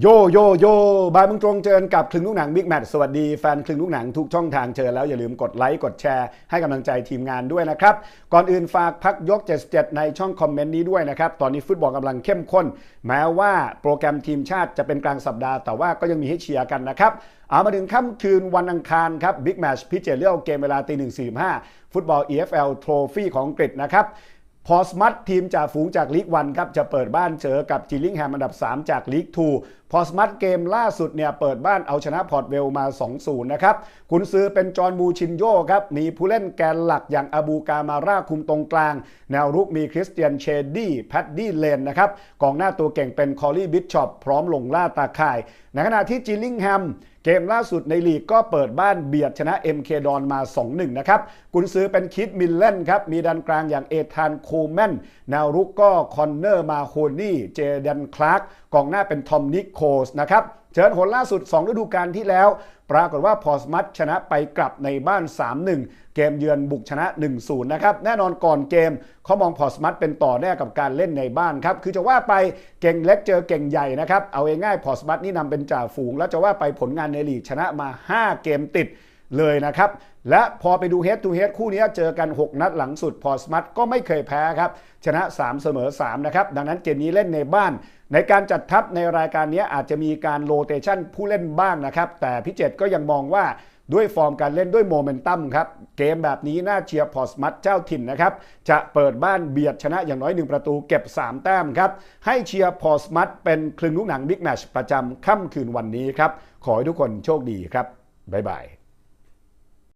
โยโยโยบายมึงตรงเจอกับคลึงลูกหนังบิ๊กแมทสวัสดีแฟนคลึงลูกหนังทุกช่องทางเจอแล้วอย่าลืมกดไลค์กดแชร์ให้กำลังใจทีมงานด้วยนะครับ ก่อนอื่นฝากพักยก 77 ในช่องคอมเมนต์นี้ด้วยนะครับ ตอนนี้ฟุตบอลกำลังเข้มข้น แม้ว่าโปรแกรมทีมชาติจะเป็นกลางสัปดาห์แต่ว่าก็ยังมีให้เชียร์กันนะครับเอามาถึงค่ำคืนวันอังคารครับบิ๊กแมชพิเจเรียลเกมเวลาตีหนึ่งสี่ห้าฟุตบอล EFL Trophy ของอังกฤษนะครับพอสมัตทีมจากฝูงจากลีกวันครับจะเปิดบ้านเจอกับจิลลิงแฮมอันดับ 3 จากลีก2 พอสมัตเกมล่าสุดเนี่ยเปิดบ้านเอาชนะพอร์ตเวลมา 2-0 นะครับกุนซือเป็นจอห์นบูชินโยครับมีผู้เล่นแกนหลักอย่างอาบูกามาร่าคุมตรงกลาง แนวรุกมีคริสเตียนเชดดี้แพดดี้เลนนะครับกองหน้าตัวเก่งเป็นคอลลี่บิชชอปพร้อมลงล่าตาข่าย ในขณะที่จิลลิงแฮมเกมล่าสุดในลีกก็เปิดบ้านเบียดชนะ MK ดอนมา 2-1 นะครับ กุนซื้อเป็นคิดมิลเลนครับ มีดันกลางอย่างเอธานโคแมน แนวรุกก็คอนเนอร์มาโฮนี่ เจเดนคลาร์ก กองหน้าเป็นทอมนิโคลสนะครับเชิญหนล่าสุด 2 ฤดูกาลที่แล้ว ปรากฏว่าพอสมัตชนะไปกลับในบ้าน 3-1 เกมเยือนบุกชนะ 1-0 นะครับ แน่นอนก่อนเกมเขามองพอสมัตเป็นต่อแน่กับการเล่นในบ้านครับ คือจะว่าไปเก่งเล็กเจอเก่งใหญ่นะครับ เอาง่ายๆพอสมัตนี่นำเป็นจ่าฝูง แล้วจะว่าไปผลงานในลีกชนะมา 5 เกมติด เลยนะครับ และพอไปดูเฮดทูเฮดคู่นี้เจอกัน 6 นัดหลังสุดพอสมัตก็ไม่เคยแพ้ครับ ชนะ 3 เสมอ 3 นะครับ ดังนั้นเกมนี้เล่นในบ้าน ในการจัดทัพในรายการนี้อาจจะมีการโรเตชันผู้เล่นบ้างนะครับ แต่พี่เจตก็ยังมองว่าด้วยฟอร์มการเล่นด้วยโมเมนตัมครับ เกมแบบนี้น่าเชียร์พอสมัตเจ้าถิ่นนะครับ จะเปิดบ้านเบียดชนะอย่างน้อย 1 ประตูเก็บ 3 แต้มครับ ให้เชียร์พอสมัตเป็นคลึงลูกหนังบิ๊กแมชประจำค่ำคืนวันนี้ครับ ขอให้ทุกคนโชคดีครับ บ๊ายบาย